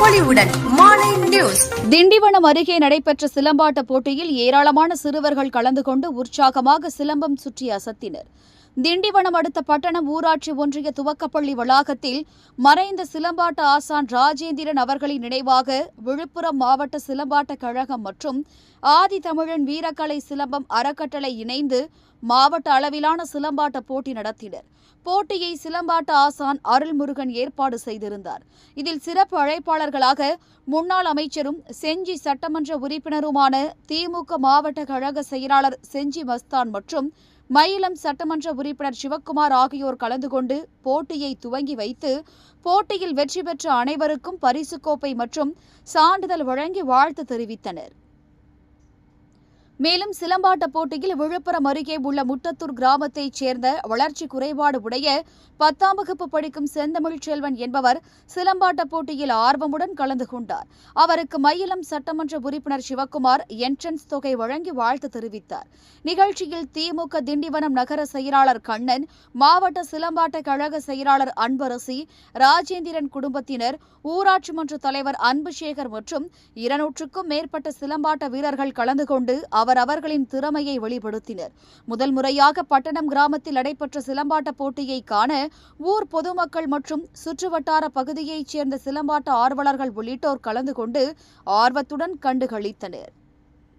பொலிவுடன் நியூஸ். திண்டிவனம் அருகே நடைபெற்ற சிலம்பாட்ட போட்டியில் ஏராளமான சிறுவர்கள் கலந்து கொண்டு உற்சாகமாக சிலம்பம் சுற்றி அசத்தினர். திண்டிவனம் அடுத்த பட்டணம் ஊராட்சி ஒன்றிய துவக்கப்பள்ளி வளாகத்தில் மறைந்த சிலம்பாட்ட ஆசான் ராஜேந்திரன் அவர்களின் நினைவாக விழுப்புரம் மாவட்ட சிலம்பாட்ட கழகம் மற்றும் ஆதி தமிழன் வீரக்கலை சிலம்பம் அறக்கட்டளை இணைந்து மாவட்ட அளவிலான சிலம்பாட்ட போட்டி நடத்தினர். போட்டியை சிலம்பாட்ட ஆசான் அருள்முருகன் ஏற்பாடு செய்திருந்தார். இதில் சிறப்பு அழைப்பாளர்களாக முன்னாள் அமைச்சரும் செஞ்சி சட்டமன்ற உறுப்பினருமான திமுக மாவட்ட கழக செயலாளர் செஞ்சி மஸ்தான் மற்றும் மயிலம் சட்டமன்ற உறுப்பினர் சிவக்குமார் ஆகியோர் கலந்து கொண்டு போட்டியை துவங்கி வைத்து போட்டியில் வெற்றி பெற்ற அனைவருக்கும் பரிசுக் கோப்பை மற்றும் சான்றிதழ் வழங்கி வாழ்த்து தெரிவித்தனர். மேலும் சிலம்பாட்ட போட்டியில் விழுப்புரம் அருகே உள்ள முட்டத்தூர் கிராமத்தைச் சேர்ந்த வளர்ச்சி குறைபாடு உடைய பத்தாம் வகுப்பு படிக்கும் செந்தமிழ் செல்வன் என்பவர் சிலம்பாட்ட போட்டியில் ஆர்வமுடன் கலந்து கொண்டார். அவருக்கு மயிலம் சட்டமன்ற உறுப்பினர் சிவக்குமார் என்ட்ரன்ஸ் தொகை வழங்கி வாழ்த்து தெரிவித்தார். நிகழ்ச்சியில் திமுக திண்டிவனம் நகர செயலாளர் கண்ணன் மாவட்ட சிலம்பாட்ட கழக செயலாளர் அன்பரசி ராஜேந்திரன் குடும்பத்தினர் ஊராட்சி மன்ற தலைவர் அன்புசேகர் மற்றும் இருநூற்றுக்கும் மேற்பட்ட சிலம்பாட்ட வீரர்கள் கலந்து கொண்டு அவர் அவர்களின் திறமையை வெளிப்படுத்தினர். முதல் முறையாக பட்டணம் கிராமத்தில் நடைபெற்ற சிலம்பாட்ட போட்டியை காண ஊர் பொதுமக்கள் மற்றும் சுற்றுவட்டார பகுதியைச் சேர்ந்த சிலம்பாட்ட ஆர்வலர்கள் உள்ளிட்டோர் கலந்து கொண்டு ஆர்வத்துடன் கண்டுகளித்தனர்.